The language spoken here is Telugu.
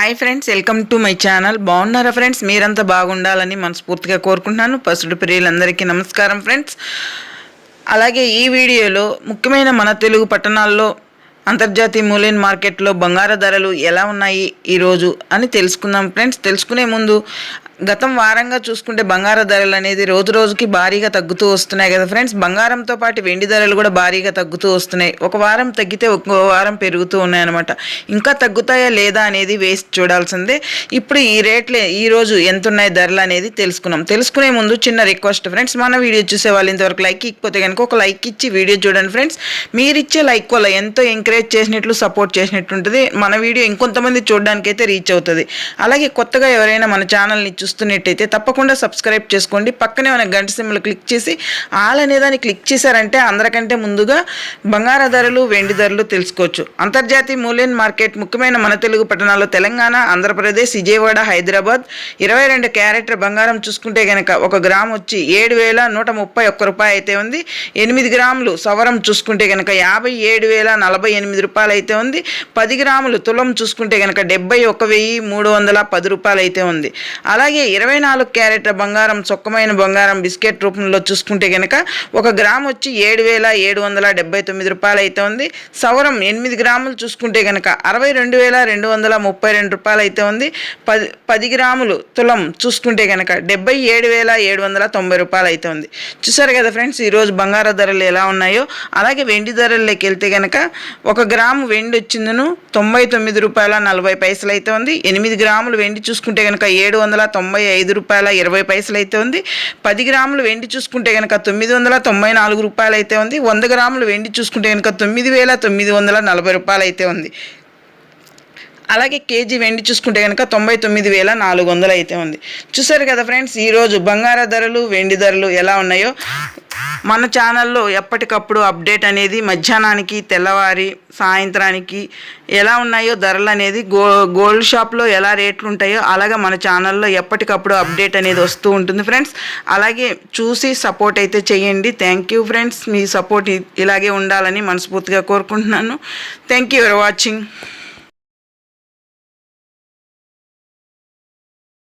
Hi friends welcome to my channel బాగున్నారా ఫ్రెండ్స్ మీరంతా బాగుండాలని మనస్ఫూర్తిగా కోరుకుంటున్నాను. పసుడు ప్రియులందరికీ నమస్కారం ఫ్రెండ్స్ అలాగే ఈ వీడియోలో ముఖ్యమైన మన తెలుగు పట్టణాల్లో అంతర్జాతీయ మూల్యం మార్కెట్లో బంగారు ధరలు ఎలా ఉన్నాయి ఈరోజు అని తెలుసుకుందాం. ఫ్రెండ్స్ తెలుసుకునే ముందు గతం వారంగా చూసుకుంటే బంగారు ధరలు అనేది రోజు రోజుకి భారీగా తగ్గుతూ వస్తున్నాయి కదా ఫ్రెండ్స్. బంగారంతో పాటు వెండి ధరలు కూడా భారీగా తగ్గుతూ వస్తున్నాయి. ఒక వారం తగ్గితే ఒక్కో వారం పెరుగుతూ ఉన్నాయన్నమాట ఇంకా తగ్గుతాయా లేదా అనేది వేసి చూడాల్సిందే. ఇప్పుడు ఈ రేట్లే ఈరోజు ఎంత ఉన్నాయి ధరలు అనేది తెలుసుకున్నాం. తెలుసుకునే ముందు చిన్న రిక్వెస్ట్ ఫ్రెండ్స్ మన వీడియో చూసే వాళ్ళు ఇంతవరకు లైక్ ఇకపోతే కనుక ఒక లైక్ ఇచ్చి వీడియో చూడండి ఫ్రెండ్స్. మీరు ఇచ్చే లైక్ వల్ల ఎంతో ఎంకరేజ్ చేసినట్లు సపోర్ట్ చేసినట్టు ఉంటుంది. మన వీడియో ఇంకొంతమంది చూడడానికి అయితే రీచ్ అవుతుంది. అలాగే కొత్తగా ఎవరైనా మన ఛానల్ని చూస్తున్నట్టయితే తప్పకుండా సబ్స్క్రైబ్ చేసుకోండి. పక్కనే మన గంట సిమ్లు క్లిక్ చేసి ఆల్ అనేదాన్ని క్లిక్ చేశారంటే అందరికంటే ముందుగా బంగార ధరలు వెండి ధరలు తెలుసుకోవచ్చు. అంతర్జాతీయ మూల్యం మార్కెట్ ముఖ్యమైన మన తెలుగు పట్టణాల్లో తెలంగాణ ఆంధ్రప్రదేశ్ విజయవాడ హైదరాబాద్ ఇరవై రెండు క్యారెట్ బంగారం చూసుకుంటే కనుక ఒక గ్రామ్ వచ్చి ఏడు వేల నూట ముప్పై ఒక్క రూపాయి అయితే ఉంది. ఎనిమిది గ్రాములు సవరం చూసుకుంటే కనుక యాభై ఏడు వేల నలభై ఎనిమిది రూపాయలు అయితే ఉంది. పది గ్రాములు తులం చూసుకుంటే కనుక డెబ్బై ఒక వెయ్యి మూడు వందల పది రూపాయలు అయితే ఉంది. అలాగే ఇరవై నాలుగు క్యారెట్ బంగారం చొక్కమైన బంగారం బిస్కెట్ రూపంలో చూసుకుంటే కనుక ఒక గ్రామ్ వచ్చి ఏడు వేల ఏడు వందల డెబ్బై తొమ్మిది రూపాయలు అయితే ఉంది. సవరం ఎనిమిది గ్రాములు చూసుకుంటే కనుక అరవై రెండు వేల రెండు వందల ముప్పై రెండు రూపాయలు అయితే ఉంది. పది పది గ్రాములు తులం చూసుకుంటే కనుక డెబ్బై ఏడు వేల ఏడు వందల తొంభై రూపాయలు అయితే ఉంది. చూసారు కదా ఫ్రెండ్స్ ఈరోజు బంగారు ధరలు ఎలా ఉన్నాయో. అలాగే వెండి ధరల్లోకి వెళ్తే కనుక ఒక గ్రాము వెండి వచ్చిందను తొంభై తొమ్మిది రూపాయల నలభై పైసలు అయితే ఉంది. ఎనిమిది గ్రాములు వెండి చూసుకుంటే కనుక ఏడు వందల తొంభై ఐదు రూపాయల ఇరవై పైసలు అయితే ఉంది. పది గ్రాములు వెండి చూసుకుంటే కనుక తొమ్మిది వందల తొంభై నాలుగు రూపాయలు అయితే ఉంది. వంద గ్రాములు వెండి చూసుకుంటే కనుక తొమ్మిది వేల తొమ్మిది వందల నలభై రూపాయలు అయితే ఉంది. అలాగే కేజీ వెండి చూసుకుంటే కనుక తొంభై తొమ్మిది వేల నాలుగు వందలు అయితే ఉంది. చూసారు కదా ఫ్రెండ్స్ ఈరోజు బంగార ధరలు వెండి ధరలు ఎలా ఉన్నాయో? మన ఛానల్లో ఎప్పటికప్పుడు అప్డేట్ అనేది మధ్యాహ్నానికి తెల్లవారి సాయంత్రానికి ఎలా ఉన్నాయో ధరలు అనేది గో గోల్డ్ షాప్లో ఎలా రేట్లు ఉంటాయో అలాగే మన ఛానల్లో ఎప్పటికప్పుడు అప్డేట్ అనేది వస్తూ ఉంటుంది ఫ్రెండ్స్. అలాగే చూసి సపోర్ట్ అయితే చేయండి. థ్యాంక్ యూ ఫ్రెండ్స్ మీ సపోర్ట్ ఇలాగే ఉండాలని మనస్ఫూర్తిగా కోరుకుంటున్నాను. Thank you for watching